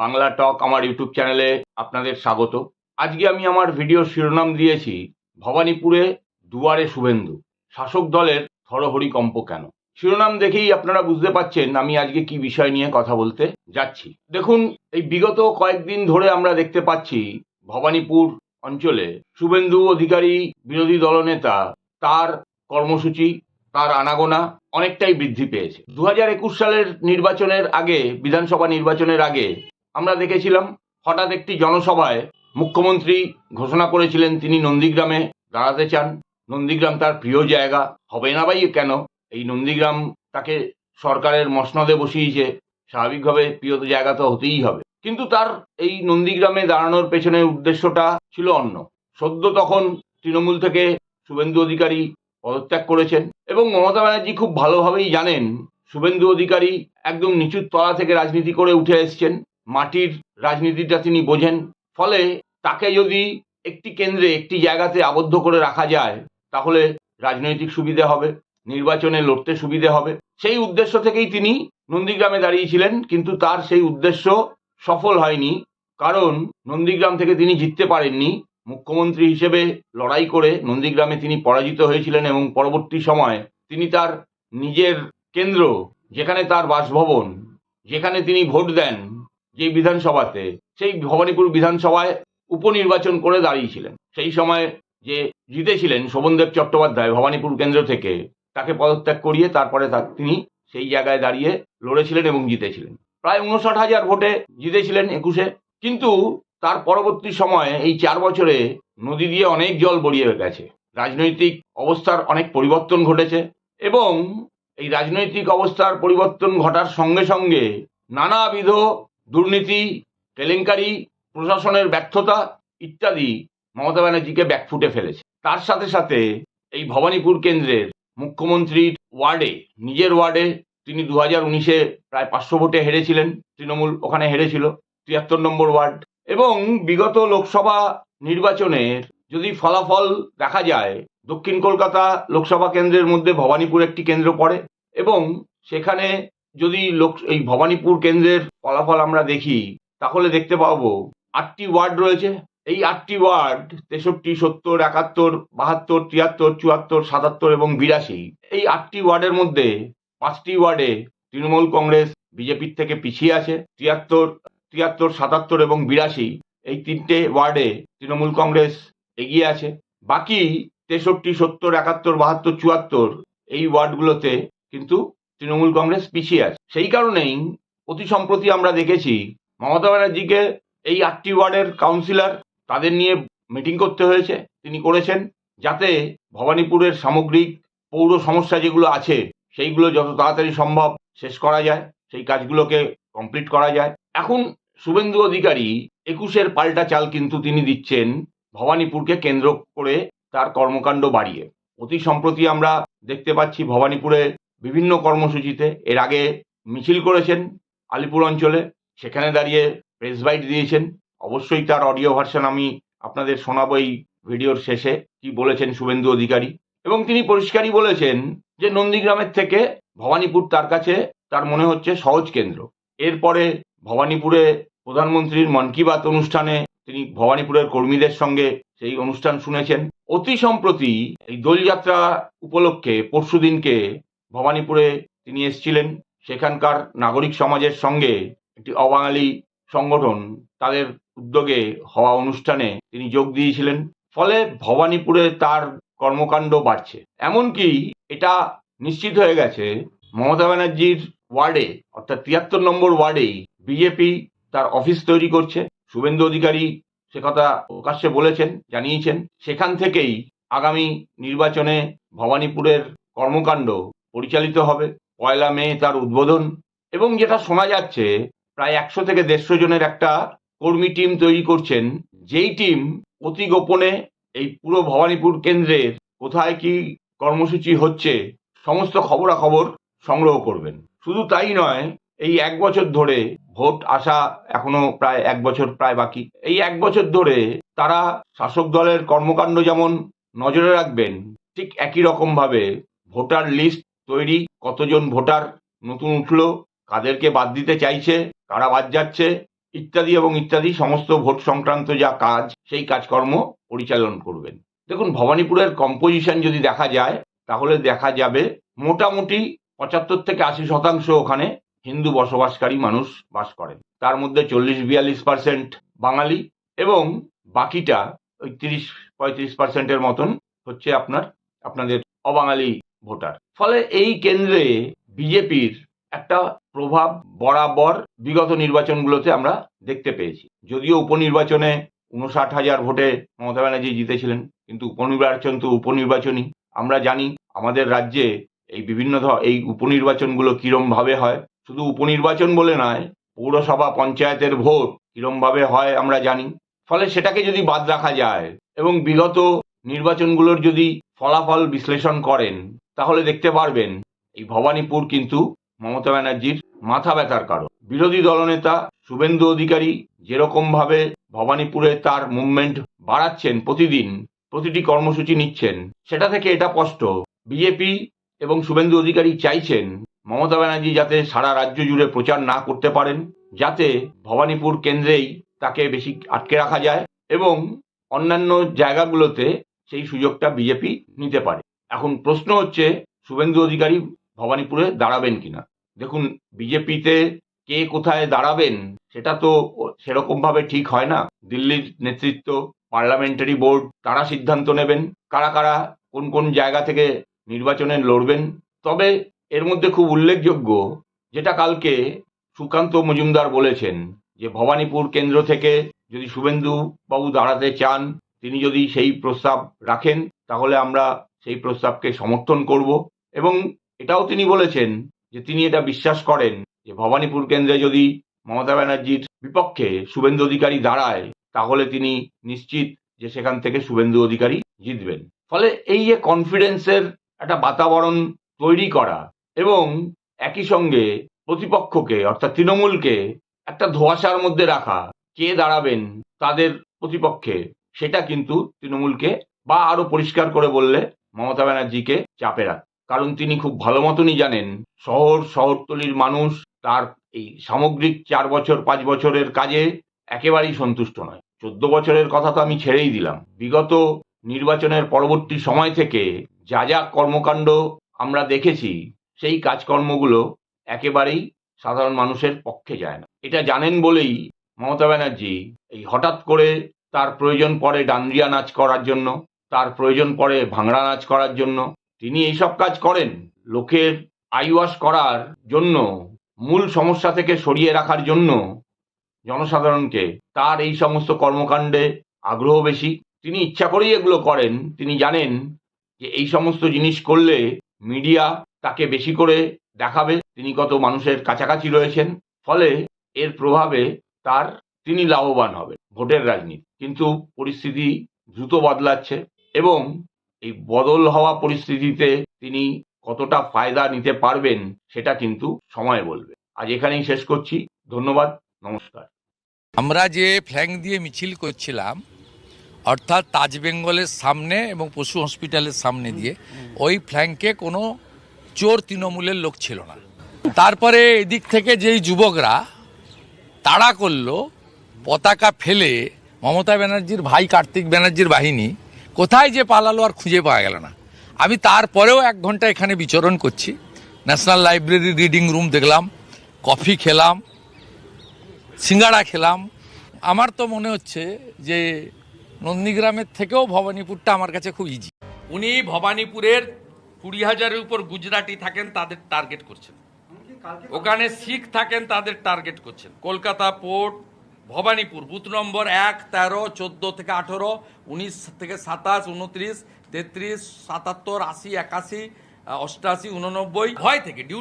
বাংলা টক আমার ইউটিউব চ্যানেলে আপনাদের স্বাগত। আজকে আমি আমার ভিডিও শিরোনাম দিয়েছি ভবানীপুরে দুয়ারে শুভেন্দু, শাসক দলের থরহরি কম্প কেন? শিরোনাম দেখেই আপনারা বুঝতে পাচ্ছেন আমি আজকে কি বিষয় নিয়ে কথা বলতে যাচ্ছি। দেখুন, এই বিগত কয়েকদিন ধরে আমরা দেখতে পাচ্ছি ভবানীপুর অঞ্চলে শুভেন্দু অধিকারী বিরোধী দলনেতা তার কর্মসূচি, তার আনাগোনা অনেকটাই বৃদ্ধি পেয়েছে। দু সালের নির্বাচনের আগে, বিধানসভা নির্বাচনের আগে আমরা দেখেছিলাম হঠাৎ একটি জনসভায় মুখ্যমন্ত্রী ঘোষণা করেছিলেন, তিনি নন্দীগ্রামে দাঁড়াতে চান। নন্দীগ্রাম তার প্রিয় জায়গা। হবে না ভাই কেন? এই নন্দীগ্রাম তাকে সরকারের মসনদে বসিয়েছে। স্বাভাবিকভাবে প্রিয় জায়গা তো হতেই হবে। কিন্তু তার এই নন্দীগ্রামে দাঁড়ানোর পেছনের উদ্দেশ্যটা ছিল অন্য। সদ্য তখন তৃণমূল থেকে শুভেন্দু অধিকারী পদত্যাগ করেছেন এবং মমতা ব্যানার্জি খুব ভালোভাবেই জানেন, শুভেন্দু অধিকারী একদম নিচুর তলা থেকে রাজনীতি করে উঠে এসছেন। মাটির রাজনীতিটা তিনি বোঝেন। ফলে তাকে যদি একটি কেন্দ্রে একটি জায়গাতে আবদ্ধ করে রাখা যায়, তাহলে রাজনৈতিক সুবিধে হবে, নির্বাচনে লড়তে সুবিধে হবে। সেই উদ্দেশ্য থেকেই তিনি নন্দীগ্রামে দাঁড়িয়েছিলেন, কিন্তু তার সেই উদ্দেশ্য সফল হয়নি। কারণ নন্দীগ্রাম থেকে তিনি জিততে পারেননি। মুখ্যমন্ত্রী হিসেবে লড়াই করে নন্দীগ্রামে তিনি পরাজিত হয়েছিলেন এবং পরবর্তী সময়ে তিনি তার নিজের কেন্দ্র, যেখানে তার বাসভবন, যেখানে তিনি ভোট দেন যে বিধানসভাতে, সেই ভবানীপুর বিধানসভায় উপনির্বাচন করে দাঁড়িয়েছিলেন। সেই সময় যে জিতেছিলেন শোভনদেব চট্টোপাধ্যায় ভবানীপুর কেন্দ্র থেকে, তাকে পদত্যাগ করিয়ে তারপরে তিনি সেই জায়গায় দাঁড়িয়ে লড়েছিলেন এবং জিতেছিলেন। প্রায় উনষাট হাজার ভোটে জিতেছিলেন একুশে। কিন্তু তার পরবর্তী সময়ে এই চার বছরে নদী দিয়ে অনেক জল বড়িয়ে গেছে। রাজনৈতিক অবস্থার অনেক পরিবর্তন ঘটেছে এবং এই রাজনৈতিক অবস্থার পরিবর্তন ঘটার সঙ্গে সঙ্গে নানাবিধ দুর্নীতি, কেলেঙ্কারি, প্রশাসনের ব্যর্থতা ইত্যাদি মমতা ব্যানার্জিকে ব্যাকফুটে ফেলেছে। তার সাথে সাথে এই ভবানীপুর কেন্দ্রের মুখ্যমন্ত্রীর ওয়ার্ডে, নিজের ওয়ার্ডে তিনি দু হাজার উনিশে প্রায় পাঁচশো ভোটে হেরেছিলেন। তৃণমূল ওখানে হেরেছিল, তিয়াত্তর নম্বর ওয়ার্ড। এবং বিগত লোকসভা নির্বাচনের যদি ফলাফল দেখা যায়, দক্ষিণ কলকাতা লোকসভা কেন্দ্রের মধ্যে ভবানীপুর একটি কেন্দ্র পড়ে এবং সেখানে যদি লোক, এই ভবানীপুর কেন্দ্রের ফলাফল আমরা দেখি, তাহলে দেখতে পাবো আটটি ওয়ার্ড রয়েছে। এই আটটি ওয়ার্ড তেষট্টি, সত্তর, একাত্তর, বাহাত্তর, তিয়াত্তর, চুয়াত্তর, সাতাত্তর এবং বিরাশি। এই আটটি ওয়ার্ডের মধ্যে পাঁচটি ওয়ার্ডে তৃণমূল কংগ্রেস, বিজেপির থেকে পিছিয়ে আছে। তিয়াত্তর তিয়াত্তর, সাতাত্তর এবং বিরাশি, এই তিনটে ওয়ার্ডে তৃণমূল কংগ্রেস এগিয়ে আছে। বাকি তেষট্টি, সত্তর, একাত্তর, বাহাত্তর, চুয়াত্তর, এই ওয়ার্ডগুলোতে কিন্তু তৃণমূল কংগ্রেস পিছিয়ে আছে। সেই কারণেই অতি সম্প্রতি আমরা দেখেছি মমতা ব্যানার্জিকে এই আটটি ওয়ার্ডের কাউন্সিলর তাদের নিয়ে মিটিং করতে হয়েছে। তিনি করেছেন যাতে ভবানীপুরের সামগ্রিক পৌর সমস্যা যেগুলো আছে, সেইগুলো যত তাড়াতাড়ি সম্ভব শেষ করা যায়, সেই কাজগুলোকে কমপ্লিট করা যায়। এখন শুভেন্দু অধিকারী একুশের পাল্টা চাল কিন্তু তিনি দিচ্ছেন ভবানীপুরকে কেন্দ্র করে তার কর্মকাণ্ড বাড়িয়ে। অতি সম্প্রতি আমরা দেখতে পাচ্ছি ভবানীপুরে বিভিন্ন কর্মসূচিতে, এর আগে মিছিল করেছেন আলিপুর অঞ্চলে, সেখানে দাঁড়িয়ে প্রেস বাইট দিয়েছেন। অবশ্যই তার অডিও ভার্সন আমি আপনাদের শোনাবো এই ভিডিওর শেষে, কি বলেছেন শুভেন্দু অধিকারী। এবং তিনি পরিষ্কারই বলেছেন যে নন্দীগ্রামের থেকে ভবানীপুর তার কাছে তার মনে হচ্ছে সহজ কেন্দ্র। এরপরে ভবানীপুরে প্রধানমন্ত্রীর মন কি বাত অনুষ্ঠানে তিনি ভবানীপুরের কর্মীদের সঙ্গে সেই অনুষ্ঠান শুনেছেন। অতি সম্প্রতি এই দোলযাত্রা উপলক্ষে পরশুদিনকে ভবানীপুরে তিনি এসেছিলেন। সেখানকার নাগরিক সমাজের সঙ্গে একটি অবাঙালি সংগঠন, তাদের উদ্যোগে হওয়া অনুষ্ঠানে তিনি যোগ দিয়েছিলেন। ফলে ভবানীপুরে তার কর্মকাণ্ড বাড়ছে। এমনকি এটা নিশ্চিত হয়ে গেছে, মমতা ব্যানার্জির ওয়ার্ডে, অর্থাৎ তিয়াত্তর নম্বর ওয়ার্ডেই বিজেপি তার অফিস তৈরি করছে। শুভেন্দু অধিকারী সে কথা প্রকাশ্যে বলেছেন, জানিয়েছেন। সেখান থেকেই আগামী নির্বাচনে ভবানীপুরের কর্মকাণ্ড পরিচালিত হবে। পয়লা মে তার উদ্বোধন এবং যেটা শোনা যাচ্ছে, প্রায় একশো থেকে দেড়শো জনের একটা কর্মী টিম তৈরি করছেন। যেই টিম অতি গোপনে এই পুরো ভবানীপুর কেন্দ্রের কোথায় কি কর্মসূচি হচ্ছে, সমস্ত খবরাখবর সংগ্রহ করবেন। শুধু তাই নয়, এই এক বছর ধরে ভোট আসা এখনও প্রায় এক বছর প্রায় বাকি। এই এক বছর ধরে তারা শাসক দলের কর্মকাণ্ড যেমন নজরে রাখবেন, ঠিক একই রকম ভাবে ভোটার লিস্ট তৈরি, কতজন ভোটার নতুন উঠল, কাদেরকে বাদ দিতে চাইছে, কারা বাদ যাচ্ছে, ইত্যাদি এবং ইত্যাদি সমস্ত ভোট সংক্রান্ত যা কাজ, সেই কাজকর্ম পরিচালন করবেন। দেখুন, ভবানীপুরের কম্পোজিশন যদি দেখা যায়, তাহলে দেখা যাবে মোটামুটি পঁচাত্তর থেকে আশি শতাংশ ওখানে হিন্দু বসবাসকারী মানুষ বাস করেন। তার মধ্যে চল্লিশ, বিয়াল্লিশ পার্সেন্ট বাঙালি এবং বাকিটা ওই তিরিশ, পঁয়ত্রিশ পার্সেন্টের মতন হচ্ছে আপনার, আপনাদের অবাঙালি ভোটার। ফলে এই কেন্দ্রে বিজেপির একটা প্রভাব বরাবর বিগত নির্বাচনগুলোতে আমরা দেখতে পেয়েছি। যদিও উপনির্বাচনে উনষাট হাজার ভোটে মমতা ব্যানার্জি জিতেছিলেন, কিন্তু উপনির্বাচন তো উপনির্বাচনই। আমরা জানি আমাদের রাজ্যে এই বিভিন্ন এই উপনির্বাচনগুলো কিরম ভাবে হয়। শুধু উপনির্বাচন বলে নয়, পৌরসভা পঞ্চায়েতের ভোট কিরম ভাবে হয় আমরা জানি। ফলে সেটাকে যদি বাদ রাখা যায় এবং বিগত নির্বাচনগুলোর যদি ফলাফল বিশ্লেষণ করেন, তাহলে দেখতে পারবেন, এই ভবানীপুর কিন্তু মমতা ব্যানার্জির মাথা ব্যথার কারণ। বিরোধী দলনেতা শুভেন্দু অধিকারী যেরকম ভাবে ভবানীপুরে তার মুভমেন্ট বাড়াচ্ছেন প্রতিদিন, প্রতিটি কর্মসূচি নিচ্ছেন, সেটা থেকে এটা স্পষ্ট। বিজেপি এবং শুভেন্দু অধিকারী চাইছেন মমতা ব্যানার্জি যাতে সারা রাজ্য জুড়ে প্রচার না করতে পারেন, যাতে ভবানীপুর কেন্দ্রেই তাকে বেশি আটকে রাখা যায় এবং অন্যান্য জায়গাগুলোতে সেই সুযোগটা বিজেপি নিতে পারে। এখন প্রশ্ন হচ্ছে, শুভেন্দু অধিকারী ভবানীপুরে দাঁড়াবেন কিনা? দেখুন, বিজেপিতে কে কোথায় দাঁড়াবেন, সেটা তো সেরকমভাবে ঠিক হয় না। দিল্লির নেতৃত্ব, পার্লামেন্টারি বোর্ড, তারা সিদ্ধান্ত নেবেন, কারা কারা কোন কোন জায়গা থেকে নির্বাচনে লড়বেন। তবে এর মধ্যে খুব উল্লেখযোগ্য, যেটা কালকে সুকান্ত মজুমদার বলেছেন, যে ভবানীপুর কেন্দ্র থেকে যদি শুভেন্দু বাবু দাঁড়াতে চান তিনি যদি সেই প্রস্তাব রাখেন, তাহলে আমরা সেই প্রস্তাবকে সমর্থন করব। এবং এটাও তিনি বলেছেন যে তিনি এটা বিশ্বাস করেন যে ভবানীপুর কেন্দ্রে যদি মমতা ব্যানার্জির বিপক্ষে শুভেন্দু অধিকারী দাঁড়ায়, তাহলে তিনি নিশ্চিত যে সেখান থেকে শুভেন্দু অধিকারী জিতবেন। ফলে এই যে কনফিডেন্সের একটা বাতাবরণ তৈরি করা এবং একই সঙ্গে প্রতিপক্ষকে, অর্থাৎ তৃণমূলকে একটা ধোঁয়াশার মধ্যে রাখা, কে দাঁড়াবেন তাদের প্রতিপক্ষে সেটা কিন্তু তৃণমূলকে বা আরও পরিষ্কার করে বললে মমতা ব্যানার্জিকে চাপে রাখ। কারণ তিনি খুব ভালো মতনই জানেন, শহর, শহরতলির মানুষ তার এই সামগ্রিক চার বছর, পাঁচ বছরের কাজে একেবারেই সন্তুষ্ট নয়। চোদ্দ বছরের কথা তো আমি ছেড়েই দিলাম। বিগত নির্বাচনের পরবর্তী সময় থেকে যা যা কর্মকাণ্ড আমরা দেখেছি, সেই কাজকর্মগুলো একেবারেই সাধারণ মানুষের পক্ষে যায় না। এটা জানেন বলেই মমতা ব্যানার্জি এই হঠাৎ করে তার প্রয়োজন পড়ে ডান্ডিয়া নাচ করার জন্য, তার প্রয়োজন পড়ে ভাংড়া নাচ করার জন্য। তিনি এইসব কাজ করেন লোকের আইওয়াশ করার জন্য, মূল সমস্যা থেকে সরিয়ে রাখার জন্য। জনসাধারণকে তার এই সমস্ত কর্মকাণ্ডে আগ্রহ বেশি। তিনি ইচ্ছা করেই এগুলো করেন। তিনি জানেন যে এই সমস্ত জিনিস করলে মিডিয়া তাকে বেশি করে দেখাবে। তিনি কত মানুষের কাছাকাছি রয়েছেন। ফলে এর প্রভাবে তার তিনি লাভবান হবে ভোটের রাজনীতি। কিন্তু পরিস্থিতি দ্রুত বদলাচ্ছে এবং এই বদল হওয়া পরিস্থিতিতে তিনি কতটা ফায়দা নিতে পারবেন সেটা কিন্তু সময় বলবে। আজ এখানেই শেষ করছি। ধন্যবাদ নমস্কার। আমরা যে ফ্ল্যাঙ্ক দিয়ে মিছিল করছিলাম অর্থাৎ তাজ বেঙ্গলের সামনে এবং পশু হসপিটালের সামনে দিয়ে ওই ফ্ল্যাঙ্কে কোনো চোর তৃণমূলের লোক ছিল না। তারপরে এদিক থেকে যেই যুবকরা তাড়া করল পতাকা ফেলে মমতা ব্যানার্জির ভাই কার্তিক ব্যানার্জির বাহিনী কোথায় যে পালালো আর খুঁজে পাওয়া গেল না। আমি তারপরেও এক ঘণ্টা এখানে বিচরণ করছি। ন্যাশনাল লাইব্রেরি রিডিং রুম দেখলাম কফি খেলাম, সিঙ্গাড়া খেলাম। আমার তো মনে হচ্ছে যে নন্দীগ্রামের থেকেও ভবানীপুরটা আমার কাছে খুব ইজি উনি ভবানীপুরের কুড়ি হাজারের উপর গুজরাটি থাকেন, তাদের টার্গেট করছেন। ওখানে শিখ থাকেন, তাদের টার্গেট করছেন। Kolkata port Bhabanipur, booth number এক, তেরো, চোদ্দ থেকে আঠেরো, উনিশ থেকে সাতাশ, উনত্রিশ, তেত্রিশ, সাতাত্তর, আশি, একাশি অষ্টাশি, উননব্বই, ভয় থেকে ডিউ